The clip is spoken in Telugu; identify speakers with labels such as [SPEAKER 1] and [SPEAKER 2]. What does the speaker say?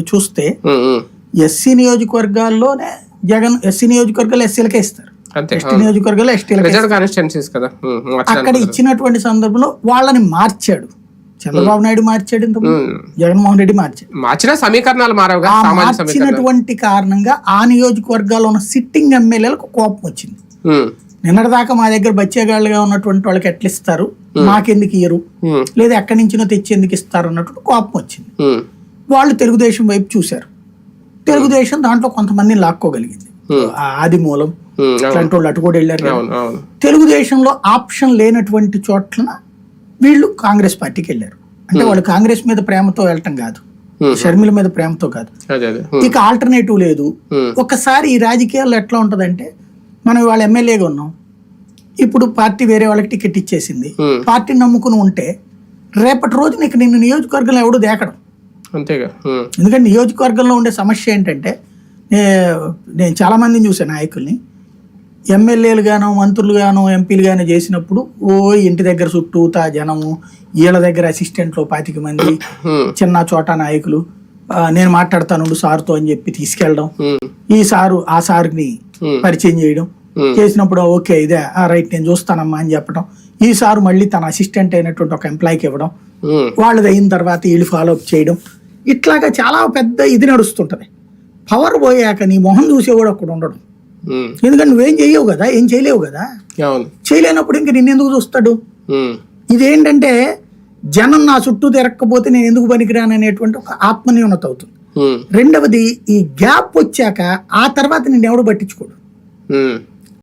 [SPEAKER 1] చూస్తే. ఎస్సీ నియోజకవర్గాల్లోనే జగన్ ఎస్సీ నియోజకవర్గాలు ఎస్సీలకే ఇస్తారు. ఎస్టీ నియోజకవర్గాలు ఎస్టీలకే
[SPEAKER 2] కాన్స్టిట్యున్సీస్ కదా.
[SPEAKER 1] అక్కడ ఇచ్చినటువంటి సందర్భంలో వాళ్ళని మార్చాడు. చంద్రబాబు నాయుడు మార్చాడు ఇంత. జగన్మోహన్ రెడ్డి మార్చాడు.
[SPEAKER 2] మార్చిన సమీకరణాలు
[SPEAKER 1] మార్చినటువంటి కారణంగా ఆ నియోజకవర్గాల్లో ఉన్న సిట్టింగ్ ఎమ్మెల్యేలకు కోపం వచ్చింది. నిన్నటిదాకా మా దగ్గర బచ్చేగాళ్ళుగా ఉన్నటువంటి వాళ్ళకి ఎట్లా ఇస్తారు మాకెందుకు ఇయ్యరు? లేదా ఎక్కడి నుంచినో తెచ్చి ఎందుకు ఇస్తారు అన్నట్టు కోపం వచ్చింది. వాళ్ళు తెలుగుదేశం వైపు చూశారు. తెలుగుదేశం దాంట్లో కొంతమందిని లాక్కోగలిగింది. ఆ ఆదిమూలం
[SPEAKER 2] ఉమ్, అవును.
[SPEAKER 1] ఇట్లాంటి వాళ్ళు అటు కూడా వెళ్ళారు తెలుగుదేశంలో ఆప్షన్ లేనటువంటి చోట్ల వీళ్ళు కాంగ్రెస్ పార్టీకి వెళ్ళారు. అంటే వాళ్ళు కాంగ్రెస్ మీద ప్రేమతో వెళ్ళటం కాదు. షర్మిల మీద ప్రేమతో కాదు. ఇక ఆల్టర్నేటివ్ లేదు. ఒకసారి ఈ రాజకీయాల్లో ఎట్లా ఉంటదంటే మనం ఇవాళ ఎమ్మెల్యేగా ఉన్నాం. ఇప్పుడు పార్టీ వేరే వాళ్ళకి టికెట్ ఇచ్చేసింది. పార్టీని నమ్ముకుని ఉంటే రేపటి రోజు నీకు నిన్ను నియోజకవర్గంలో ఎవడు దేకడం?
[SPEAKER 2] అంతేగా.
[SPEAKER 1] ఎందుకంటే నియోజకవర్గంలో ఉండే సమస్య ఏంటంటే నేను చాలా మందిని చూసాను నాయకుల్ని. ఎమ్మెల్యేలు గాను మంత్రులు గాను ఎంపీలు గాను చేసినప్పుడు ఓ ఇంటి దగ్గర చుట్టూతా జనము వీళ్ళ దగ్గర అసిస్టెంట్లు పాతిక మంది చిన్న చోట నాయకులు నేను మాట్లాడతాను సార్తో అని చెప్పి తీసుకెళ్ళడం. ఈ సారు ఆ సార్ని. పరిచయం చేయడం. చేసినప్పుడు ఓకే ఇదే ఆ రైట్ నేను చూస్తానమ్మా అని చెప్పడం. ఈ సారు మళ్ళీ తన అసిస్టెంట్ అయినటువంటి ఒక ఎంప్లాయీకి ఇవ్వడం. వాళ్ళది అయిన తర్వాత వీళ్ళు ఫాలో అప్ చేయడం. ఇట్లాగా చాలా పెద్ద ఇది నడుస్తుంటది. పవర్ పోయాక నీ మొహం చూసేవాడు అక్కడ ఉండడు. ఎందుకంటే నువ్వేం చేయవు కదా ఏం చేయలేవు కదా? చేయలేనప్పుడు ఇంక నిన్నెందుకు చూస్తాడు? ఇదేంటంటే జనం నా చుట్టూ తిరగకపోతే నేను ఎందుకు పనికిరాను అనేటువంటి ఒక ఆత్మన్యూనత అవుతుంది. రెండవది ఈ గ్యాప్ వచ్చాక ఆ తర్వాత నిన్ను ఎవడు పట్టించుకోడు